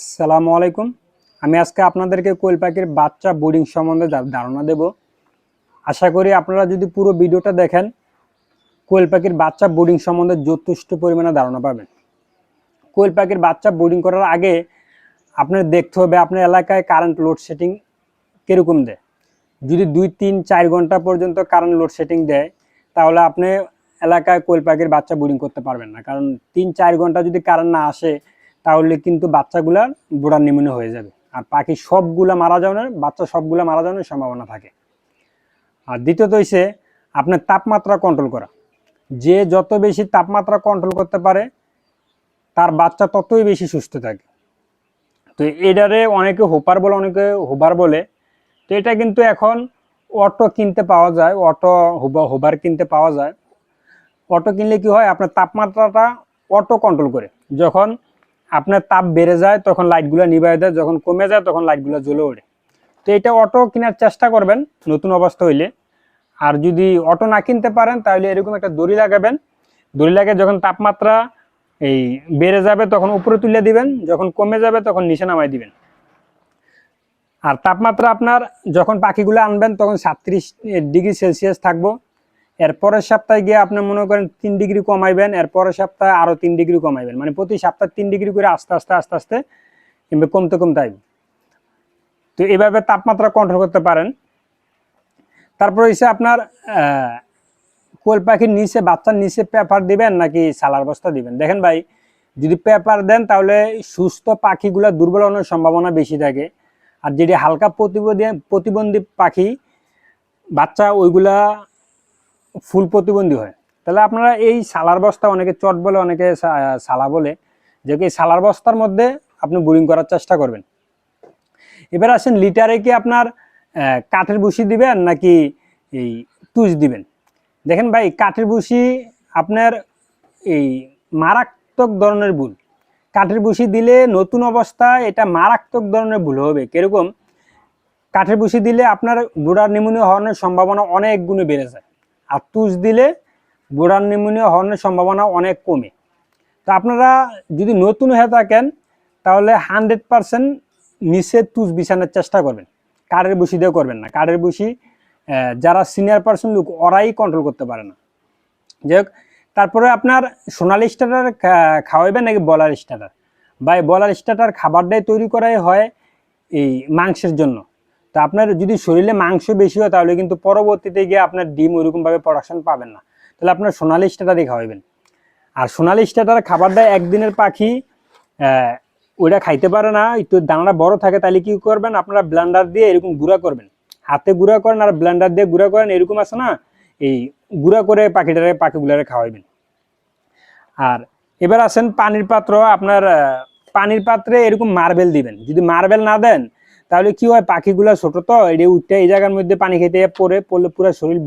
আসসালামু আলাইকুম। আমি আজকে আপনাদেরকে কোয়েল পাখির বাচ্চা বোর্ডিং সম্বন্ধে ধারণা দেব। আশা করি আপনারা যদি পুরো ভিডিওটা দেখেন, কোয়েল পাখির বাচ্চা বোর্ডিং সম্বন্ধে যথেষ্ট পরিমাণে ধারণা পাবেন। কোয়েল পাখির বাচ্চা বোর্ডিং করার আগে আপনার দেখতে হবে আপনার এলাকায় কারেন্ট লোডশেডিং কীরকম দেয়। যদি দুই, তিন, চার ঘণ্টা পর্যন্ত কারেন্ট লোডশেডিং দেয়, তাহলে আপনি এলাকায় কোয়েল পাখির বাচ্চা বোর্ডিং করতে পারবেন না। কারণ তিন, চার ঘণ্টা যদি কারেন্ট না আসে তাহলে কিন্তু বাচ্চাগুলার বোড়ার নিমুনে হয়ে যাবে। আর পাখি সবগুলা মারা যাওয়ার বাচ্চা সবগুলা মারা যাওয়ার সম্ভাবনা থাকে। আর দ্বিতীয়ত হচ্ছে আপনার তাপমাত্রা কন্ট্রোল করা। যে যত বেশি তাপমাত্রা কন্ট্রোল করতে পারে, তার বাচ্চা ততই বেশি সুস্থ থাকে। তো এটারে অনেকে হোপার বলে, অনেকে হোবার বলে। তো এটা কিন্তু এখন অটো কিনতে পাওয়া যায়, অটো হোবা হোবার কিনতে পাওয়া যায়। অটো কিনলে কি হয়, আপনার তাপমাত্রাটা অটো কন্ট্রোল করে। যখন আপনার তাপ বেড়ে যায়, তখন লাইটগুলো নিভাই দেয়, যখন কমে যায়, তখন লাইটগুলো জ্বলে ওঠে। তো এটা অটো কেনার চেষ্টা করবেন, নতুন অবস্থা হইলে। আর যদি অটো না কিনতে পারেন, তাহলে এরকম একটা দড়ি লাগাবেন। দড়ি লাগিয়ে যখন তাপমাত্রা এই বেড়ে যাবে, তখন উপরে তুলে দিবেন, যখন কমে যাবে, তখন নিচে নামাই দিবেন। আর তাপমাত্রা আপনার, যখন পাখিগুলো আনবেন, তখন সাতত্রিশ ডিগ্রি সেলসিয়াস থাকব। এর পরের সপ্তাহে গিয়ে আপনি মনে করেন তিন ডিগ্রি কমাইবেন, এর পরের সপ্তাহে আরও তিন ডিগ্রি কমাইবেন। মানে প্রতি সপ্তাহে তিন ডিগ্রি করে আস্তে আস্তে আস্তে আস্তে কিংবা কমতে কমতে আসবে তো এভাবে তাপমাত্রা কন্ট্রোল করতে পারেন। তারপর হচ্ছে আপনার কোয়েল পাখির নিচে, বাচ্চার নিচে পেপার দিবেন নাকি সালার বস্তা দিবেন? দেখেন ভাই, যদি পেপার দেন তাহলে সুস্থ পাখিগুলো দুর্বল হওয়ার সম্ভাবনা বেশি থাকে। আর যেটি হালকা প্রতিবন্ধী প্রতিবন্ধী পাখি, বাচ্চা ওইগুলা ফুল প্রতিবন্ধী হয়। তাহলে আপনারা এই সালার বস্তা অনেকে চট বলে, অনেকে সালা বলে যে কি সালার বস্তার মধ্যে আপনি বোরিং করার চেষ্টা করবেন। এবার আসেন লিটারে কি আপনার কাঠের বুসি দিবেন নাকি এই তুষ দিবেন? দেখেন ভাই, কাঠের বুসি আপনার এই মারাত্মক ধরনের ভুল। কাঠের বুসি দিলে নতুন অবস্থায় এটা মারাত্মক ধরনের ভুল হবে। কীরকম? কাঠের বুসি দিলে আপনার বুড়ার নিমোনিয়া হওয়ার সম্ভাবনা অনেক গুণে বেড়ে যায়। আর তুষ দিলে বুড়ার নিমোনিয়া হওয়ার সম্ভাবনা অনেক কমে। তো আপনারা যদি নতুন হয়ে থাকেন, তাহলে হান্ড্রেড পারসেন্ট নিচে তুষ বিছানোর চেষ্টা করবেন। কাঠের বসি দিয়ে করবেন না। কাঠের বুসি যারা সিনিয়র পার্সন লোক, ওরাই কন্ট্রোল করতে পারে না। যাই হোক, তারপরে আপনার সোনালি স্টার্টার খাওয়াইবেন নাকি বলার স্টার্টার বা বলার স্টার্টার খাবারটাই তৈরি করাই হয় এই মাংসের জন্য। তা আপনার যদি শরীরে মাংস বেশি হয় তাহলে কিন্তু পরবর্তীতে গিয়ে আপনার ডিম ওইরকমভাবে প্রোডাকশন পাবেন না। তাহলে আপনার সোনালি স্টার্টারই খাওয়াইবেন আর সোনালি স্টার্টার খাবারটা একদিনের পাখি ওইটা খাইতে পারে না, একটু দানাটা বড় থাকে তাহলে কি করবেন, আপনারা ব্লেন্ডার দিয়ে এরকম গুঁড়া করবেন। হাতে গুঁড়া করেন আর ব্লেন্ডার দিয়ে গুঁড়া করেন, এরকম আছে না? এই গুঁড়া করে পাখিটারে, পাখিগুলারে খাওয়াইবেন। আর এবার আসেন পানির পাত্র, আপনার পানির পাত্রে এরকম মার্বেল দিবেন। যদি মার্বেল না দেন তাহলে কি হয়? পাখিগুলো ছোট তো এটা উঠতে এই জায়গার মধ্যে পানি খেতে পড়ে পড়লে পুরো শরীর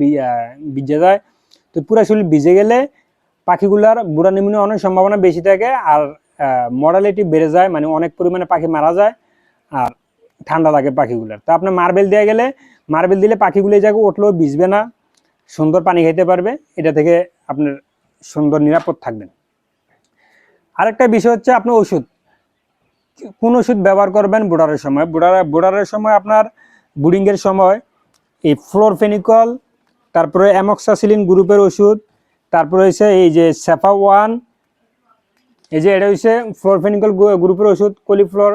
ভিজে যায়। তো পুরো শরীর ভিজে গেলে পাখিগুলার বুড়া নিমুনে অনেক সম্ভাবনা বেশি থাকে আর মডালিটি বেড়ে যায় মানে অনেক পরিমাণে পাখি মারা যায় আর ঠান্ডা লাগে পাখিগুলার। তো আপনার মার্বেল দেওয়া গেলে, মার্বেল দিলে পাখিগুলো এই জায়গায় উঠলেও ভিজবে না, সুন্দর পানি খেতে পারবে, এটা থেকে আপনার সুন্দর নিরাপদ থাকবেন। আরেকটা বিষয় হচ্ছে আপনার ওষুধ। কোন ওষুধ ব্যবহার করবেন বুড়ারের সময়? বুড়ার, বুড়ারের সময় আপনার বুডিংয়ের সময় এই ফ্লোরফেনিকল, তারপরে অ্যামক্সাসিলিন গ্রুপের ওষুধ, তারপরে হচ্ছে এই যে সেফা ওয়ান, এই যে এটা হচ্ছে ফ্লোরফেনিকল গ্রুপের ওষুধ, কলিফ্লোর,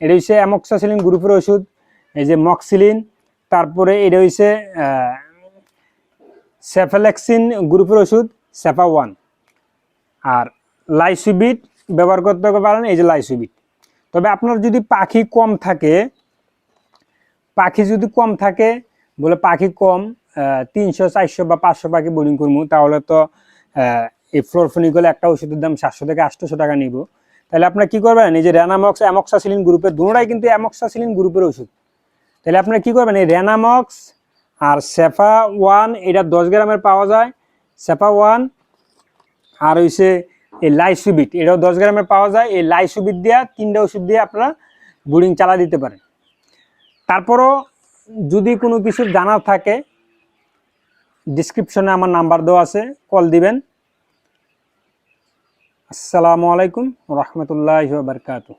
এটা হচ্ছে অ্যামক্সাসিলিন গ্রুপের ওষুধ, এই যে মক্সিলিন, তারপরে এটা হচ্ছে সেফালেক্সিন গ্রুপের ওষুধ সেফা ওয়ান। আর লাইসুবিট ব্যবহার করতে পারেন, এই যে লাইসুবিট। তবে আপনার যদি পাখি কম থাকে, পাখি যদি কম থাকে, বলে পাখি কম তিনশো, চারশো বা পাঁচশো পাখি বোরিং করব, তাহলে তো এই ফ্লোরফোনিকলে একটা ওষুধের দাম সাতশো থেকে আটশোশো টাকা নিব। তাহলে আপনারা কি করবেন, এই যে রেনামক্স, অ্যামক্সাসিলিন গ্রুপের দুটাই কিন্তু অ্যামক্সাসিলিন গ্রুপের ওষুধ। তাহলে আপনারা কি করবেন, এই রেনামক্স আর সেফা ওয়ান, এটা দশ গ্রামের পাওয়া যায়, সেফা ওয়ান, আর হইছে এই লাইসুবিট এটাও দশ গ্রামে পাওয়া যায়। এই লাইসুবিট দিয়া, তিনটা ওষুধ দিয়ে আপনারা বোরিং চালা দিতে পারেন। তারপরও যদি কোনো কিছু জানার থাকে ডিসক্রিপশনে আমার নাম্বার দেওয়া আছে কল দিবেন। আসসালামু আলাইকুম রহমতুল্লাহ বারকাতু